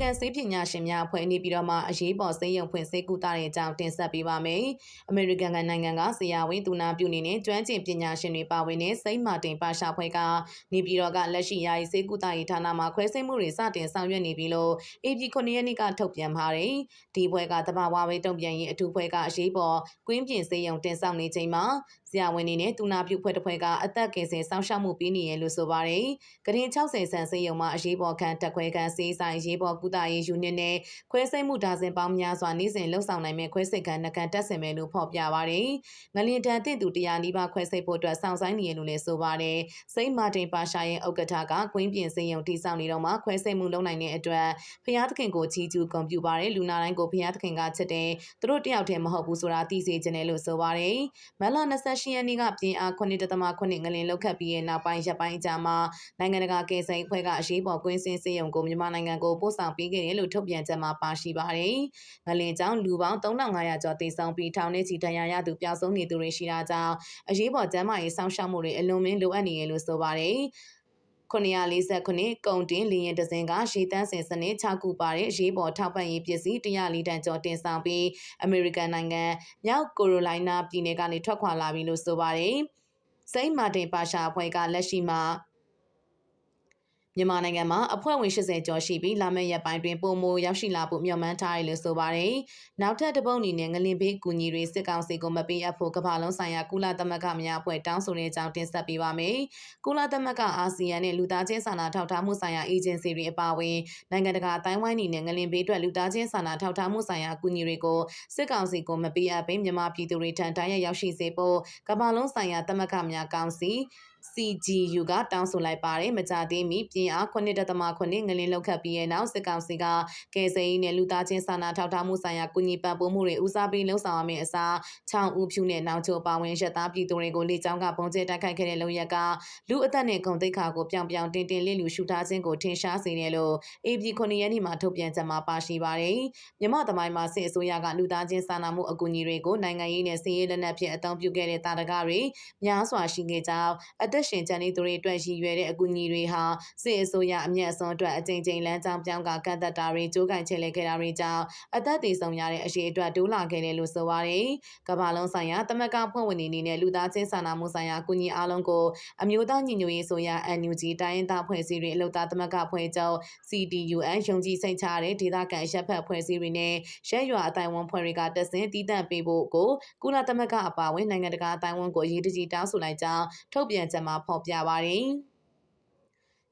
ကန်ဆေးပညာရှင်များအဖွဲ့နေပြီးတော့မှအရေးပေါ်ဆေးရုံဖွင့်ဆေးကုသတဲ့အကြောင်းတင်ဆက်ပေးပါမယ်။အမေရိကန်ကနိုင်ငံကဆရာဝန်သူနာပြုနေနဲ့ကျွမ်းကျင်ပညာရှင်တွေပါဝင်တဲ့စိတ်မာတင်ပါရှာဖွဲ့ကနေပြည်တော်ကလက်ရှိယာယီဆေးကုသရေးဌာနမှာခွဲစိတ်မှုတွေစတင်ဆောင်ရွက်နေပြီလို့ AP 9ရက်နေ့ကထုတ်ပြန်ပါတယ်။ဒီဖွဲ့ကတဘာဝဝေးတုံ့ပြန်ရေးအထူးဖွဲ့ကအရေးပေါ်ကွင်းပြင်ဆေးရုံတင်ဆောင်နေချိန်မှာဆရာဝန်တွေနဲ့တူနာပြုဖွဲ့တစ်ဖွဲ့ကအသက်ကင်ဆယ်စောင့်ရှောက်မှုပေးနေရလို့ဆိုပါတယ်။ကရင်60ဆန်ဆေးရုံမှာအရေးပေါ်ခံတက်ခွဲခံဆေးဆိုင်အရေးပေါ်ကုသရေးယူနစ်နဲ့ခွဲစိတ်မှုဒါဇင်ပေါင်းများစွာနေ့စဉ်လှုပ်ဆောင်နိုင်မဲ့ခွဲစိတ်ခံနှကန်တက်ဆင်မယ်လို့ဖော်ပြပါတယ်။ငလင်တန်တင့်သူတရားနီးပါးခွဲစိတ်ဖို့အတွက်စောင့်ဆိုင်နေရလို့လည်းဆိုပါတယ်။စိတ်မာတင်ပါရှာရဲ့ဥက္ကဋ္ဌကကွင်းပြင်ဆေးရုံတည်ဆောက်နေတော့မှခွဲစိတ်မှုလုပ်နိုင်တဲ့အတွက်ဖျားသခင်ကိုချီးကျူးဂုဏ်ပြုပါတယ်လူနာတိုင်းကိုဖျားသခင်ကချစ်တယ်သူတို့တယောက်တည်းမဟုတ်ဘူးဆိုတာသိစေချင်တယ်လို့ဆိုပါတယ်။မလ28ရက်နေ့ကပြင်အား9.8ငလင်လောက်ခတ်ပြီးရဲ့နောက်ပိုင်းရပ်ပိုင်းကြာမှာနိုင်ငံတကာကယ်ဆယ်အဖွဲ့ကအရေးပေါ်ကွင်းစင်းစေယုံကိုမြန်မာနိုင်ငံကိုပို့ဆောင်ပေးခဲ့တယ်လို့ထုတ်ပြန်ချက်မှာပါရှိပါတယ်။ငလင်ကြောင့်လူပေါင်း3500ကျော်သေဆုံးပြီးထောင်ထဲချီဒဏ်ရာရသူပျောက်ဆုံးနေသူတွေရှိတာကြောင့်အရေးပေါ်ကျန်းမာရေးစောင့်ရှောက်မှုတွေအလွန်မင်းလိုအပ်နေရလို့ဆိုပါတယ်။949ကုန်တင်လီရင်ဒဇင်ကရေတန်းစင်စနစ်6ခုပါတဲ့ရေးပေါ်ထောက်ပံ့ရေးပစ္စည်း104တန်ကျော်တင်ဆောင်ပြီးအမေရိကန်နိုင်ငံမြောက်ကိုရိုလိုင်းနာပြည်နယ်ကနေထွက်ခွာလာပြီလို့ဆိုပါတယ်။စိန့်မာတင်ပါရှာအဖွဲ့ကလက်ရှိမှာ မြန်မာနိုင်ငံမှာအဖွဲ့ဝင်80ကျော်ရှိပြီးလာမယ့်ရက်ပိုင်းတွင်ပုံမိုရောက်ရှိလာဖို့မျှော်မှန်းထားတယ်လို့ဆိုပါတယ်။နောက်ထပ်တစ်ပုတ်အနေနဲ့ငလင်ဘေးကူညီတွေစစ်ကောင်စီကိုမပေးအပ်ဖို့ကမ္ဘာလုံးဆိုင်ရာကုလသမဂ္ဂများအဖွဲ့တောင်းဆိုတဲ့အကြောင်းတင်ဆက်ပေးပါမယ်။ကုလသမဂ္ဂအာဆီယံနဲ့လူသားချင်းစာနာထောက်ထားမှုဆိုင်ရာအေဂျင်စီတွေအပါအဝင်နိုင်ငံတကာအတိုင်းဝိုင်းအနေနဲ့ငလင်ဘေးအတွက်လူသားချင်းစာနာထောက်ထားမှုဆိုင်ရာကူညီတွေကိုစစ်ကောင်စီကိုမပေးအပ်ဘဲမြန်မာပြည်သူတွေထံတိုင်းရရောက်ရှိစေဖို့ကမ္ဘာလုံးဆိုင်ရာသမဂ္ဂများကောင်စီ CGU ကတောင်းဆိုလိုက်ပါတယ်မကြသေးမီပြင်အား9.8ငလင်းလောက်ခတ်ပြီးရဲ့နောက်စစ်ကောင်စီကကယ်ဆယ်ရေးနဲ့လူသားချင်းစာနာထောက်ထားမှုဆိုင်ရာကုညီပံ့ပိုးမှုတွေဦးစားပေးလှုံ့ဆော်ရမယ့်အစားချောင်းဦးဖြူနဲ့နောက်ချိုပါဝင်ရက်သားပြည်သူတွေကိုလေကြောင်းကပုံကျဲတိုက်ခိုက်ခဲ့တဲ့လုံရက်ကလူအသက်နဲ့ဂုံတိတ်ခါကိုပြောင်ပြောင်တင်တင်လင့်လူရှုထားခြင်းကိုထင်ရှားစေတယ်လို့ AB 9ရက်နေ့မှာထုတ်ပြန်ချက်မှာပါရှိပါတယ်မြမသမိုင်းမှာစစ်အစိုးရကလူသားချင်းစာနာမှုအကူအညီတွေကိုနိုင်ငံရေးနဲ့စီးရေးလက်နက်ဖြင့်အသုံးပြုခဲ့တဲ့တာတကားတွေများစွာရှိခဲ့ကြောင်းအသက်ရှင်ကျန်နေသူတွေအတွက်ရည်ရွယ်တဲ့အကူအညီတွေဟာစစ်အစိုးရအမျက်အစွန်းအတွက်အကြိမ်ကြိမ်လမ်းကြောင်းပြောင်းကကန့်သက်တာတွေကြိုးကင်ချဲလဲခဲ့တာတွေကြောင့်အသက်သေဆုံးရတဲ့အရေးအတွက်တိုးလာခဲ့တယ်လို့ဆိုပါတယ်။ကမ္ဘာလုံးဆိုင်ရာတမကဖွဲ့ဝင်နေနဲ့လူသားချင်းစာနာမှုဆိုင်ရာအကူအညီအားလုံးကိုအမျိုးသားညီညွတ်ရေးဆိုရာ NUG တိုင်းရင်းသားဖွဲ့စည်းတွေအလို့သားတမကဖွဲ့ချုပ် CDUN ယုံကြည်စိတ်ချတဲ့ဒေသခံရပ်ဖက်ဖွဲ့စည်းတွေနဲ့ရဲရွာအတိုင်းဝန်ဖွဲ့တွေကတဆင့်တည်တံ့ပေးဖို့ကိုကုလသမဂ္ဂအပါအဝင်နိုင်ငံတကာအတိုင်းဝန်ကိုအရေးတကြီးတောင်းဆိုလိုက်ကြောင်းထုတ်ပြန်ချက်မှာဖော်ပြပါတယ်။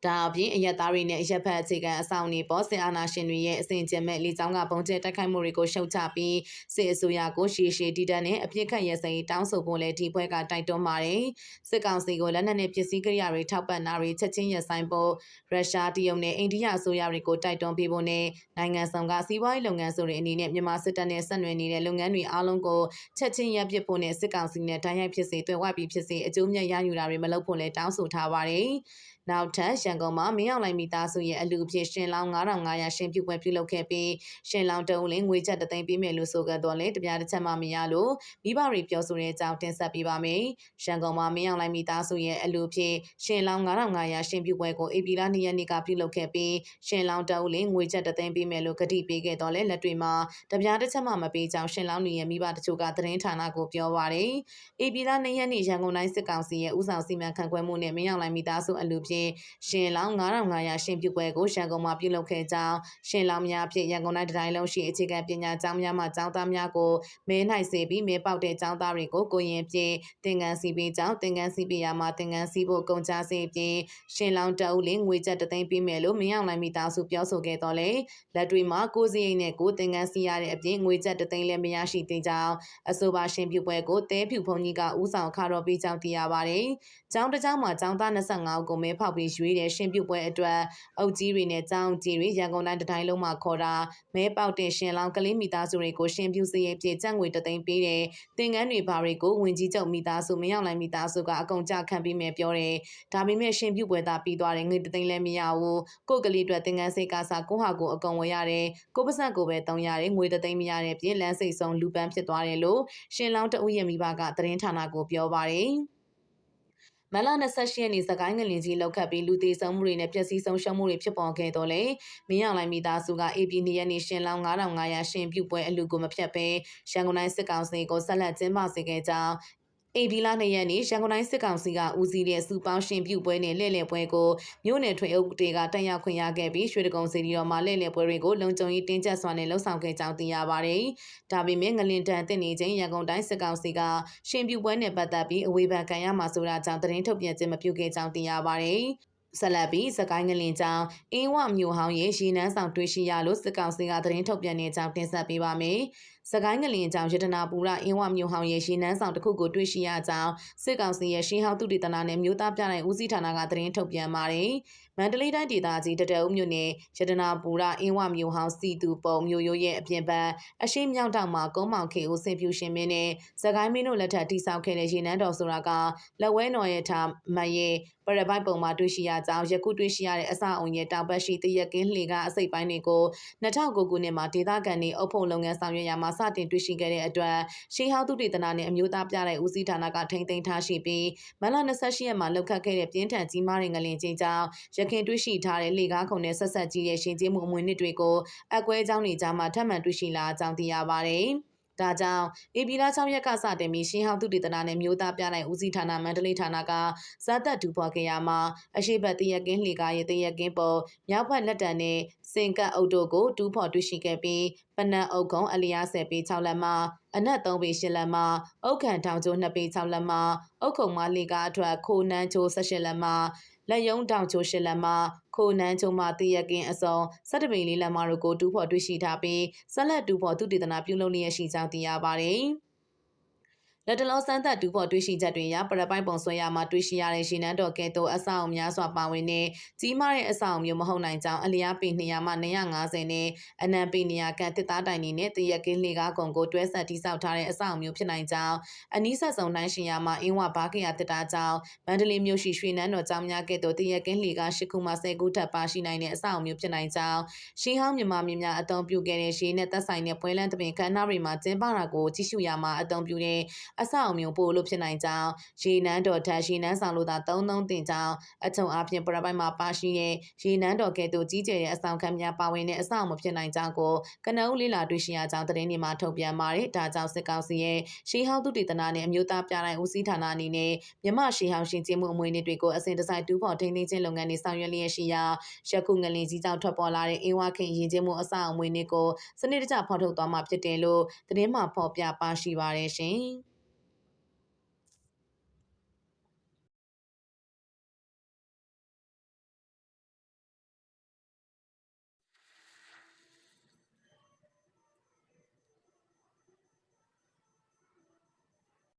ဒါအပြင်အရက်သားတွေနဲ့အရက်ဖက်အခြေခံအဆောင်တွေပေါ်စစ်အာဏာရှင်တွေရဲ့အစဉ်ကျင့်မဲ့လေကြောင်းကပုံကျဲတိုက်ခိုက်မှုတွေကိုရှုတ်ချပြီးစစ်အစိုးရကိုရှေ့ရှေ့တည်တံ့နဲ့အပြစ်ခတ်ရစရေးတောင်းဆိုဖို့လည်းဒီဘွဲကတိုက်တွန်းပါတယ်။စစ်ကောင်စီကိုလက်နက်နဲ့ပစ္စည်းကိရိယာတွေထောက်ပံ့တာတွေချက်ချင်းရပ်ဆိုင်းဖို့ရုရှားတရုတ်နဲ့အိန္ဒိယအစိုးရတွေကိုတိုက်တွန်းပေးဖို့နဲ့နိုင်ငံဆောင်ကစီးပွားရေးလုပ်ငန်းဆိုတဲ့အနေနဲ့မြန်မာစစ်တပ်နဲ့ဆက်နွယ်နေတဲ့လုပ်ငန်းတွေအားလုံးကိုချက်ချင်းရပ်ပစ်ဖို့နဲ့စစ်ကောင်စီနဲ့တိုင်းရိုက်ဖြစ်စေတွေ့ဝပြီးဖြစ်စေအကျိုးမြတ်ရယူတာတွေမလုပ်ဖို့လည်းတောင်းဆိုထားပါတယ်။ နောက်ထပ်ရန်ကုန်မှာမင်းအောင်လှိုင်မိသားစုရဲ့အလူအဖြစ်ရှင်လောင်း9500ရှင်ပြုပွဲပြုလုပ်ခဲ့ပြီးရှင်လောင်းတုံးလင်းငွေချက်တသိန်းပေးမယ်လို့ဆိုကြတော့လေတပြားတစ်ချက်မှမရလို့မိဘတွေပြောဆိုတဲ့အကြောင်းတင်ဆက်ပေးပါမယ်။ရန်ကုန်မှာမင်းအောင်လှိုင်မိသားစုရဲ့အလူအဖြစ်ရှင်လောင်း9500ရှင်ပြုပွဲကိုအေပီလာ2ရက်နေ့ကပြုလုပ်ခဲ့ပြီးရှင်လောင်းတုံးလင်းငွေချက်တသိန်းပေးမယ်လို့ကတိပေးခဲ့တော့လေလက်တွေမှာတပြားတစ်ချက်မှမပေးကြောင်းရှင်လောင်းတွေရဲ့မိဘတချို့ကသတင်းဌာနကိုပြောပါရယ်။အေပီလာ2ရက်နေ့ရန်ကုန်တိုင်းစစ်ကောင်စီရဲ့ဥဆောင်စီမံခန့်ခွဲမှုနဲ့မင်းအောင်လှိုင်မိသားစုအလူဖြစ်ဖြင့်ရှင်လောင်း9500ရှင်ပြုပွဲကိုရန်ကုန်မှာပြုလုပ်ခဲ့ကြောင်းရှင်လောင်းများဖြင့်ရန်ကုန်တိုင်းတိုင်းလုံးရှိအခြေခံပညာကျောင်းများမှကျောင်းသားများကိုမဲနိုင်စေပြီးမဲပေါက်တဲ့ကျောင်းသားတွေကိုကိုရင်ဖြင့်သင်္ကန်းစီပေးကြောင်းသင်္ကန်းစီပေးရမှာသင်္ကန်းစီဖို့ကုန်ကြစေပြီးရှင်လောင်းတအုပ်လင်းငွေကျပ်တသိန်းပေးမယ်လို့မင်းအောင်နိုင်မိသားစုပြောဆိုခဲ့တော့လေလက်တွေမှာကိုစီရိတ်နဲ့ကိုသင်္ကန်းစီရတဲ့အပြင်ငွေကျပ်တသိန်းလည်းမရရှိသေးကြောင်းအဆိုပါရှင်ပြုပွဲကိုတဲဖြူဖုန်ကြီးကဥဆောင်ခါတော်ပေးကြောင်းသိရပါတယ်။ကျောင်းတစ်ကျောင်းမှာကျောင်းသား25ဦးကိုမဲဖောက်ပြီးရွေးတဲ့ရှင်ပြုတ်ပွဲအတွက်အုပ်ကြီးတွေနဲ့ကျောင်းကြီးတွေရန်ကုန်တိုင်းတိုင်းလုံးမှာခေါ်တာမဲပေါက်တဲ့ရှင်လောင်းကလေးမိသားစုတွေကိုရှင်ပြုစရေးပြေကျပ်ငွေတသိန်းပေးတယ်သင်္ကန်းတွေဘာတွေကိုဝင်ကြီးချုပ်မိသားစုမရောက်နိုင်မိသားစုကအကုန်ကြခံပြီးမယ်ပြောတယ်ဒါပေမဲ့ရှင်ပြုတ်ပွဲသားပြီးသွားတယ်ငွေတသိန်းလည်းမရဘူးကိုကလေးအတွက်သင်္ကန်းစိတ်ကစားကိုဟာကိုအကုန်ဝယ်ရတယ်ကိုပစံကိုပဲတုံးရတယ်ငွေတသိန်းမရတဲ့ပြင်လမ်းစိတ်ဆုံးလူပန်းဖြစ်သွားတယ်လို့ရှင်လောင်းတဦးရဲ့မိဘကသတင်းဌာနကိုပြောပါတယ် မလ28ရက်နေ့စကိုင်းငလင်ကြီးလောက်ခတ်ပြီးလူသေးဆုံးမှုတွေနဲ့ပျက်စီးဆုံးရှုံးမှုတွေဖြစ်ပေါ်ခဲ့တော့လေမင်းအောင်လိုင်းမိသားစုက AP 2ရက်နေ့ရှင်လောင်း9500ရှင်ပြုတ်ပွဲအလူကိုမဖြတ်ဘဲရန်ကုန်တိုင်းစစ်ကောင်စီကိုဆက်လက်ကျင်းပစေခဲ့ကြောင်း အေဘီလာနှစ်ရက်နေ့ရန်ကုန်တိုင်းစစ်ကောင်စီကဦးစီးတဲ့စူပေါင်းရှင်ပြုတ်ပွဲနဲ့လှည့်လည်ပွဲကိုမြို့နယ်ထွေအုပ်တွေကတက်ရောက်ခွင့်ရခဲ့ပြီးရွှေတကုံစီတီတော်မှာလှည့်လည်ပွဲတွေကိုလုံခြုံရေးတင်းကျပ်စွာနဲ့လှုံ့ဆော်ခဲ့ကြောင်းသိရပါတယ်။ဒါပေမဲ့ငလင်တန်တင်နေခြင်းရန်ကုန်တိုင်းစစ်ကောင်စီကရှင်ပြုတ်ပွဲနဲ့ပတ်သက်ပြီးအဝေဖန်ခံရမှာဆိုတာကြောင့်သတင်းထုတ်ပြန်ခြင်းမပြုခဲ့ကြောင်းသိရပါတယ်။ ဆက်လက်ပြီးစကိုင်းငလင်ကြောင်အင်းဝမြို့ဟောင်းရဲ့ရေနန်းဆောင်တွေ့ရှိရလို့စစ်ကောင်စီကသတင်းထုတ်ပြန်နေကြောင်းတင်ဆက်ပေးပါမယ်။စကိုင်းငလင်ကြောင်ရတနာပူရအင်းဝမြို့ဟောင်းရဲ့ရေနန်းဆောင်တစ်ခုကိုတွေ့ရှိရကြောင်းစစ်ကောင်စီရဲ့ရှင်းဟောင်းသူတည်တနာနဲ့မြို့သားပြတဲ့ဦးစီးဌာနကသတင်းထုတ်ပြန်ပါတယ်။မန္တလေးတိုင်းဒေသကြီးတတအုပ်မြို့နယ်ရတနာပူရအင်းဝမြို့ဟောင်းစီတူပုံမြို့ရိုးရဲ့အပြင်ဘက်အရှိမြောက်တောင်မှာကုန်းမောင်ခေဦးစင်ဖြူရှင်မင်းနဲ့စကိုင်းမင်းတို့လက်ထက်တိစောက်ခဲ့တဲ့ရေနန်းတော်ဆိုတာကလက်ဝဲတော်ရဲ့ထားမရဲ့ ပရပိုက်ပုံမှာတွေ့ရှိရကြောင်းယခုတွေ့ရှိရတဲ့အစအုံရဲ့တောင်ဘက်ရှိတရက်ကင်းလှေကအစိပ်ပိုင်းတွေကို2009ခုနှစ်မှာဒေသခံတွေအုပ်ဖို့လုပ်ငန်းဆောင်ရွက်ရမှာစတင်တွေ့ရှိခဲ့တဲ့အတွက်ရှေးဟောင်းသူတေသနာနဲ့အမျိုးသားပြတဲ့ဦးစီးဌာနကထိမ့်သိမ်းထားရှိပြီးမလ28ရက်မှာလောက်ခတ်ခဲ့တဲ့ပြင်းထန်ကြီးမားတဲ့ငလင်ချင်းကြောင့်ရခင်တွေ့ရှိထားတဲ့လေကားခုံနဲ့ဆက်ဆက်ကြီးရဲ့ရှင်ကျေးမှုအမွေနှစ်တွေကိုအကွဲအကြောင်းတွေကြားမှာထပ်မံတွေ့ရှိလာကြောင်းသိရပါတယ်။ ဒါကြောင့်ဧပြီလ6ရက်ကစတင်ပြီးရှင်းဟောင်းသူတေသနာနဲ့မျိုးသားပြနိုင်ဦးစီးဌာနမန္တလေးဌာနကဇာတ်တူဖော်ခဲ့ရမှာအရှိတ်တရကင်းလှေကားရဲ့တရကင်းပေါ်မြောက်ဘက်လက်တံနဲ့စင်ကတ်အုပ်တို့ကိုတူးဖော်တွေ့ရှိခဲ့ပြီးပနတ်အုပ်ကုံအလျားဆယ်ပေ6လက်မှအနက်3ပေ10လက်မှအုတ်ခံထောင်ကျိုး2ပေ6လက်မှအုတ်ခုံမလေကားအတွက်ခိုနန်းကျိုး18လက်မှလက်ယုံတောင်ချိုးရှစ်လက်မ ခိုနန်းချုံမတရကင်းအစုံစက်တပိန်လေးလက်မတို့ကိုတူးဖော်တွေ့ရှိထားပြီးဆက်လက်တူးဖော်သူတည်တနာပြုလုပ်လျက်ရှိကြောင်းသိရပါတယ်။ လက်တလုံးစမ်းသပ်တူဖို့တွေ့ရှိချက်တွေအရပရပိုက်ပုံဆွဲရမှာတွေ့ရှိရတဲ့ရှင်နန်းတော်ကဲ့သို့အဆောက်များစွာပါဝင်တဲ့ကြီးမားတဲ့အဆောက်မျိုးမဟုတ်နိုင်ကြောင်းအလျားပေ200မှ250နဲ့အနံပေ200ခန့်တစ်သားတိုင်နေနဲ့တရက်ကင်းလေကားကုံကိုတွဲဆက်တိစောက်ထားတဲ့အဆောက်မျိုးဖြစ်နိုင်ကြောင်းအနီးဆက်ဆုံးတိုင်းရှင်ရမှာအင်းဝဘာကရတစ်သားကြောင်းမန္တလေးမြို့ရှိရွှေနန်းတော်ကျောင်းများကဲ့သို့တရက်ကင်းလေကား၈ခုမှ10ခုထပ်ပါရှိနိုင်တဲ့အဆောက်မျိုးဖြစ်နိုင်ကြောင်းရှင်းဟောင်းမြန်မာပြည်များအသုံးပြုခဲ့တဲ့ရှေးနဲ့သက်ဆိုင်တဲ့ပွဲလန်းတပင်ခန်းနာတွေမှာကျင်းပတာကိုကြည့်ရှုရမှာအသုံးပြုတဲ့အဆောက်အမျိုးပို့လို့ဖြစ်နိုင်ကြောင်းရေနန်းတော်ထက်ရေနန်းဆောင်လို့သာသုံးသုံးတင်ကြောင်းအထုံအားဖြင့်ပရပိုက်မှာပါရှိတဲ့ရေနန်းတော်ကဲ့သို့ကြီးကျယ်တဲ့အဆောင်ခံများပါဝင်တဲ့အဆောက်မဖြစ်နိုင်ကြောင်းကိုကနအုပ်လေးလာတွေ့ရှိရကြောင်းသတင်းတွေမှာထုတ်ပြန်ပါတယ်။ဒါကြောင့်စစ်ကောင်စီရဲ့ရှေးဟောင်းသူတည်တနာနဲ့အမျိုးသားပြတိုင်းဦးစီးဌာနအနေနဲ့မြမရှေးဟောင်းရှင်ကျင်းမှုအမွေအနှစ်တွေကိုအစဉ်တစိုက်တူးဖော်ထိန်းသိမ်းခြင်းလုပ်ငန်းတွေဆောင်ရွက်လျက်ရှိရာရခုငလင်ကြီးကြောင့်ထွက်ပေါ်လာတဲ့အင်းဝခင်ရင်ကျင်းမှုအဆောက်အမွေအနှစ်ကိုစနစ်တကျဖော်ထုတ်သွားမှာဖြစ်တယ်လို့သတင်းမှာဖော်ပြပါရှိပါတယ်ရှင်။